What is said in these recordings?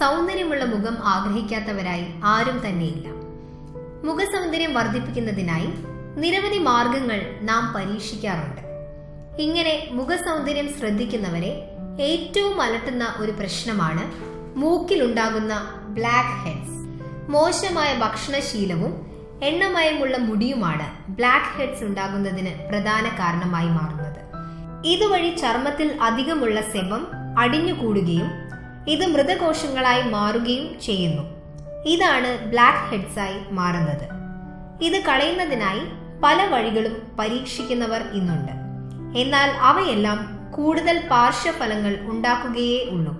സൗന്ദര്യമുള്ള മുഖം ആഗ്രഹിക്കാത്തവരായി ആരും തന്നെയില്ല. മുഖസൗന്ദര്യം വർദ്ധിപ്പിക്കുന്നതിനായി നിരവധി മാർഗങ്ങൾ നാം പരീക്ഷിക്കാറുണ്ട്. ഇങ്ങനെ മുഖസൗന്ദര്യം ശ്രദ്ധിക്കുന്നവരെ ഏറ്റവും അലട്ടുന്ന ഒരു പ്രശ്നമാണ് മൂക്കിലുണ്ടാകുന്ന ബ്ലാക്ക് ഹെഡ്സ് മോശമായ ഭക്ഷണശീലവും എണ്ണമയമുള്ള മുടിയുമാണ് ബ്ലാക്ക് ഹെഡ്സ് ഉണ്ടാകുന്നതിന് പ്രധാന കാരണമായി മാറുന്നത്. ഇതുവഴി ചർമ്മത്തിൽ അധികമുള്ള സെബം അടിഞ്ഞുകൂടുകയും ഇത് മൃതകോശങ്ങളായി മാറുകയും ചെയ്യുന്നു. ഇതാണ് ബ്ലാക്ക് ഹെഡ്സായി മാറുന്നത്. ഇത് കളയുന്നതിനായി പല വഴികളും പരീക്ഷിക്കുന്നവർ ഇന്നുണ്ട്. എന്നാൽ അവയെല്ലാം കൂടുതൽ പാർശ്വഫലങ്ങൾ ഉണ്ടാക്കുകയേ ഉള്ളൂ.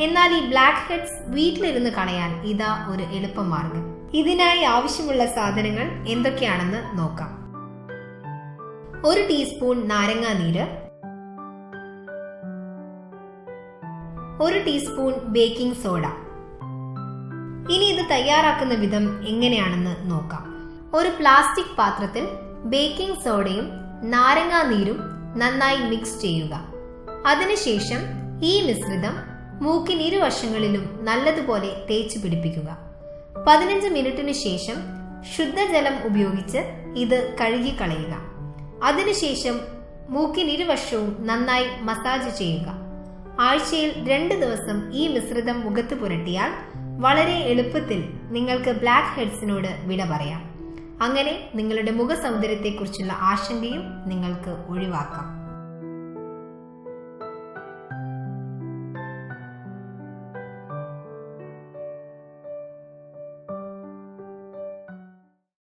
എന്നാൽ ഈ ബ്ലാക്ക് ഹെഡ്സ് വീട്ടിലിരുന്ന് കളയാൻ ഇതാ ഒരു എളുപ്പമാർഗം. ഇതിനായി ആവശ്യമുള്ള സാധനങ്ങൾ എന്തൊക്കെയാണെന്ന് നോക്കാം. ഒരു ടീസ്പൂൺ നാരങ്ങാ നീര്. ഒരു ടീസ്പൂൺ ബേക്കിംഗ് സോഡ. ഇനി ഇത് തയ്യാറാക്കുന്ന വിധം എങ്ങനെയാണെന്ന് നോക്കാം. ഒരു പ്ലാസ്റ്റിക് പാത്രത്തിൽ ബേക്കിംഗ് സോഡയും നാരങ്ങാ നീരും നന്നായി മിക്സ് ചെയ്യുക. അതിനുശേഷം ഈ മിശ്രിതം മൂക്കിന് ഇരുവശങ്ങളിലും നല്ലതുപോലെ തേച്ച് പിടിപ്പിക്കുക. പതിനഞ്ച് മിനിറ്റിന് ശേഷം ശുദ്ധജലം ഉപയോഗിച്ച് ഇത് കഴുകിക്കളയുക. അതിനുശേഷം മൂക്കിനിരുവശവും നന്നായി മസാജ് ചെയ്യുക. ആഴ്ചയിൽ രണ്ട് ദിവസം ഈ മിശ്രിതം മുഖത്ത് പുരട്ടിയാൽ വളരെ എളുപ്പത്തിൽ നിങ്ങൾക്ക് ബ്ലാക്ക് ഹെഡ്സിനോട് വിട പറയാം. അങ്ങനെ നിങ്ങളുടെ മുഖ സൗന്ദര്യത്തെക്കുറിച്ചുള്ള ആശങ്കയും നിങ്ങൾക്ക് ഒഴിവാക്കാം.